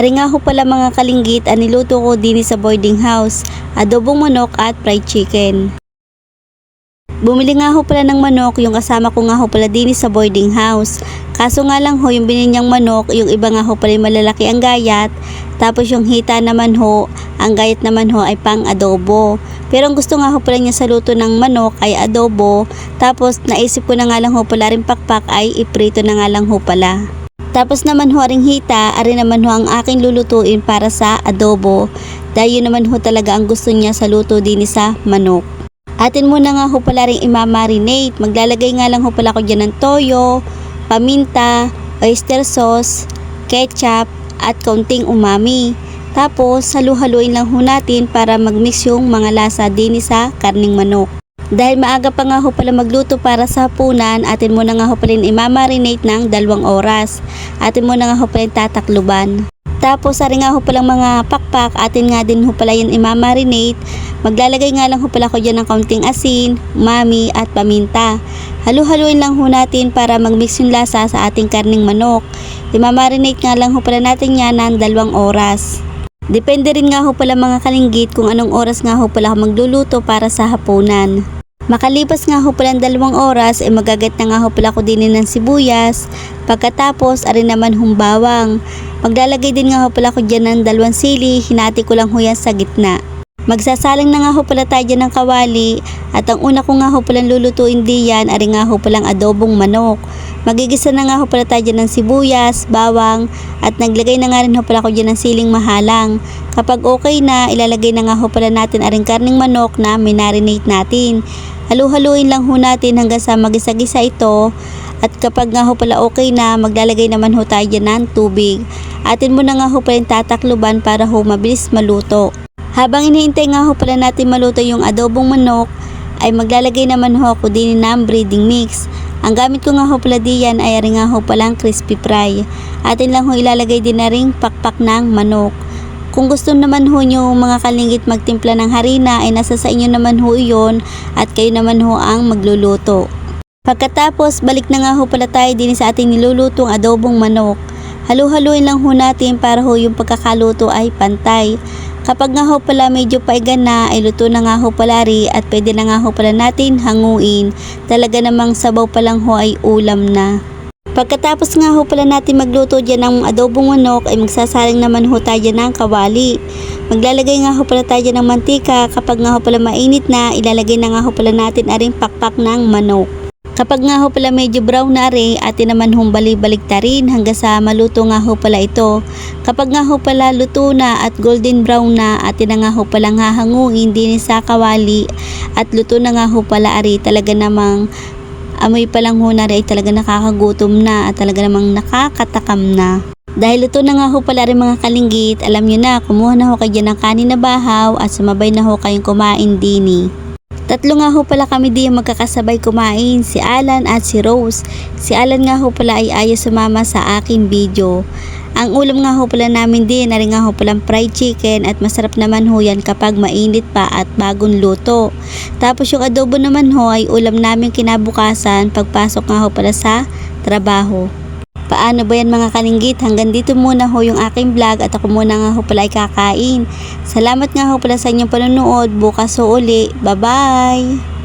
Ari nga ho pala mga kalinggit ang niluto ko din sa boarding house, adobong manok at fried chicken. Bumili nga ho pala ng manok yung kasama ko nga ho pala din sa boarding house. Kaso nga lang ho yung binili niyang manok, yung iba nga ho pala yung malalaki ang gayat. Tapos yung hita naman ho, ang gayat naman ho ay pang adobo. Pero ang gusto nga ho pala niya sa luto ng manok ay adobo. Tapos naisip ko na nga lang ho pala rin pakpak ay iprito na nga lang ho pala. Tapos naman ho ring hita, ari naman ho ang aking lulutuin para sa adobo. Dahil yun naman ho talaga ang gusto niya sa luto din sa manok. Atin muna nga ho pala rin imamarinate. Maglalagay nga lang ho pala ko dyan ng toyo, paminta, oyster sauce, ketchup, at kaunting umami. Tapos, halu-haluin lang ho natin para magmix yung mga lasa din sa karning manok. Dahil maaga pa nga ho pala magluto para sa hapunan, atin muna nga ho pala imamarinate ng dalawang oras. Atin muna nga ho pala tatakluban. Tapos, ari nga ho palang mga pakpak, atin nga din ho pala yan imamarinate. Maglalagay nga lang ho pala ko dyan ng kaunting asin, umami at paminta. Halu-haluin lang ho natin para magmix yung lasa sa ating karning manok. Imamarinate nga lang ho pala natin yan ng dalawang oras. Depende rin nga ho pala mga kalinggit kung anong oras nga ho pala magluluto para sa hapunan. Makalipas nga ho pala ng dalawang oras, ay magagat na nga ho pala ko din ng sibuyas. Pagkatapos, ari naman humbawang. Maglalagay din nga ho pala ko dyan ng dalawang sili, hinati ko lang ho yan sa gitna. Magsasalang na nga ho pala tayo ng kawali at ang una ko nga ho palang lulutuin diyan ari nga ho palang adobong manok. Magigisa na nga ho pala tayo ng sibuyas, bawang at naglagay na nga rin ho pala ko dyan ng siling mahalang. Kapag okay na, ilalagay na nga ho pala natin aring karning manok na minarinate natin. Halu-haluin lang ho natin hanggang sa magisa-gisa ito at kapag nga ho pala okay na, maglalagay naman ho tayo ng tubig. Atin mo na nga ho pala yung tatakluban para ho mabilis maluto. Habang inihintay nga ho pala natin maluto yung adobong manok, ay maglalagay naman ho ako din ng breading mix. Ang gamit ko nga ho pala diyan ay rin nga ho palang crispy fry. Atin lang ho ilalagay din na ring pakpak ng manok. Kung gusto naman ho nyo mga kalingit magtimpla ng harina ay nasa sa inyo naman ho iyon at kayo naman ho ang magluluto. Pagkatapos balik na nga ho pala tayo din sa ating nilulutong adobong manok. Halu-haluin lang ho natin para ho yung pagkakaluto ay pantay. Kapag nga ho pala medyo paigan na ay luto na nga ho pala ri at pwede na nga ho pala natin hanguin. Talaga namang sabaw pa lang ho ay ulam na. Pagkatapos nga ho pala natin magluto dyan ng adobong manok ay magsasalang naman ho tayo ng kawali. Maglalagay nga ho pala tayo ng mantika kapag nga ho pala mainit na ilalagay na nga ho pala natin aring pakpak ng manok. Kapag nga ho pala medyo brown na rin, atin naman hong balik-balik rin hanggang sa maluto nga ho pala ito. Kapag nga ho pala luto na at golden brown na, atin na nga ho palang hahanguin din sa kawali at luto na nga ho pala ari talaga namang amoy pa lang ho na ay talaga nakakagutom na at talaga namang nakakatakam na. Dahil luto na nga ho pala rin mga kalinggit, alam nyo na, kumuha na ho kayo ng kanin na bahaw at sumabay na ho kayong kumain dini. Tatlo nga ho pala kami di magkakasabay kumain, si Alan at si Rose. Si Alan nga ho pala ay ayaw sumama sa aking video. Ang ulam nga ho pala namin din, na rin nga ho palang fried chicken at masarap naman ho yan kapag mainit pa at bagong luto. Tapos yung adobo naman ho ay ulam namin kinabukasan pagpasok nga ho pala sa trabaho. Paano ba yan mga kaninggit? Hanggang dito muna ho yung aking vlog at ako muna nga ho pala ay kakain. Salamat nga ho pala sa inyong panonood. Bukas ho uli. Bye-bye!